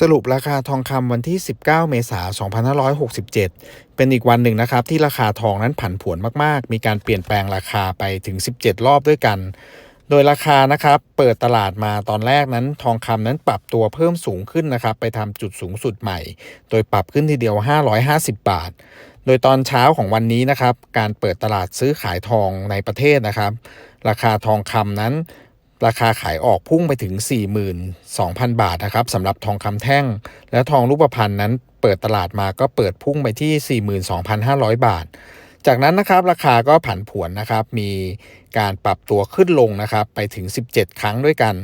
สรุปราคาทองคำวันที่ 19 เมษายน 2567 เป็นอีกวันหนึ่งนะครับที่ราคาทองนั้นผันผวนมากๆ มีการเปลี่ยนแปลงราคาไปถึง 17 รอบด้วยกัน โดยราคานะครับเปิดตลาดมาตอนแรกนั้น ทองคำนั้นปรับตัวเพิ่มสูงขึ้นนะครับไปทำจุดสูงสุดใหม่ โดยปรับขึ้นทีเดียว 550 บาท โดยตอนเช้าของวันนี้นะครับการเปิดตลาดซื้อขายทองในประเทศนะครับ ราคาทองคำนั้น ราคาขายออกพุ่งไปถึง 42,000 บาทนะครับสำหรับทองคำแท่ง และทองรูปพรรณนั้นเปิดตลาดมาก็เปิดพุ่งไปที่ 42,500 บาท จากนั้นนะครับราคาก็ผันผวนนะครับมีการปรับตัวขึ้นลงนะครับไปถึง 17 ครั้งด้วยกัน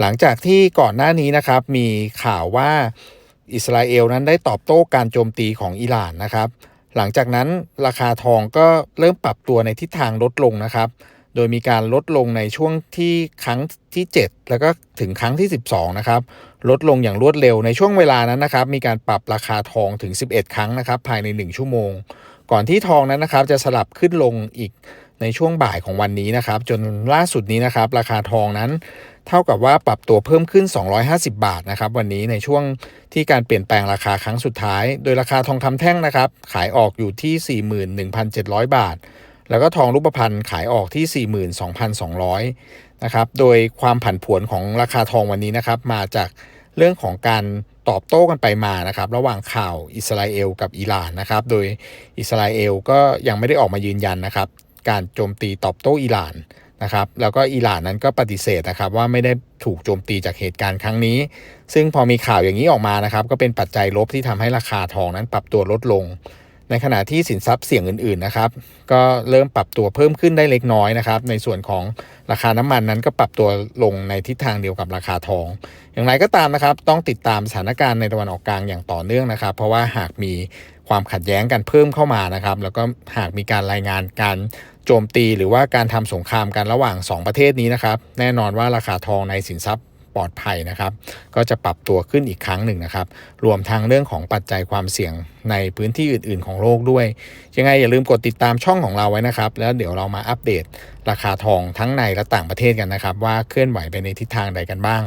หลังจากที่ก่อนหน้านี้นะครับมีข่าวว่าอิสราเอลนั้นได้ตอบโต้การโจมตีของอิหร่านนะครับ หลังจากนั้นราคาทองก็เริ่มปรับตัวในทิศทางลดลงนะครับ โดยมีการลดลงในช่วงที่ครั้งที่ 7 แล้วก็ถึงครั้งที่ 12 นะครับ ลดลงอย่างรวดเร็วในช่วงเวลานั้นนะครับ มีการปรับราคาทองถึง 11 ครั้งนะครับ ภายใน 1 ชั่วโมง ก่อนที่ทองนั้นนะครับ จะสลับขึ้นลงอีกในช่วงบ่ายของวันนี้นะครับ จนล่าสุดนี้นะครับ ราคาทองนั้น เท่ากับว่าปรับตัวเพิ่มขึ้น 250 บาทนะครับ วันนี้ในช่วงที่การเปลี่ยนแปลงราคาครั้งสุดท้าย โดยราคาทองคำแท่งนะครับ ขายออกอยู่ที่ 41,700 บาท แล้วก็ทองรูปพรรณขายออกที่ 42,200 นะครับ โดยความผันผวนของราคาทองวันนี้นะครับ มาจากเรื่องของการตอบโต้กันไปมานะครับ ระหว่างข่าวอิสราเอลกับอิหร่านนะครับ โดยอิสราเอลก็ยังไม่ได้ออกมายืนยันนะครับ การโจมตีตอบโต้อิหร่านนะครับ แล้วก็อิหร่านนั้นก็ปฏิเสธนะครับ ว่าไม่ได้ถูกโจมตีจากเหตุการณ์ครั้งนี้ ซึ่งพอมีข่าวอย่างนี้ออกมานะครับ ก็เป็นปัจจัยลบที่ทำให้ราคาทองนั้นปรับตัวลดลง ในขณะที่สินทรัพย์เสี่ยงอื่นๆนะครับ ก็เริ่มปรับตัวเพิ่มขึ้นได้เล็กน้อยนะครับ ในส่วนของราคาน้ำมันนั้นก็ปรับตัวลงในทิศทางเดียวกับราคาทอง อย่างไรก็ตามนะครับ ต้องติดตามสถานการณ์ในตะวันออกกลางอย่างต่อเนื่องนะครับ เพราะว่าหากมีความขัดแย้งกันเพิ่มเข้ามานะครับ แล้วก็หากมีการรายงานการโจมตี หรือว่าการทำสงครามกันระหว่าง 2 ประเทศนี้นะครับ แน่นอนว่าราคาทองในสินทรัพย์ ปลอดภัยนะครับ ก็จะปรับตัวขึ้นอีกครั้งหนึ่งนะครับ รวมทั้งเรื่องของปัจจัยความเสี่ยงในพื้นที่อื่น ๆ ของโลกด้วย ยังไงอย่าลืมกดติดตามช่องของเราไว้นะครับ แล้วเดี๋ยวเรามาอัปเดตราคาทองทั้งในและต่างประเทศกันนะครับ ว่าเคลื่อนไหวไปในทิศทางใดกันบ้าง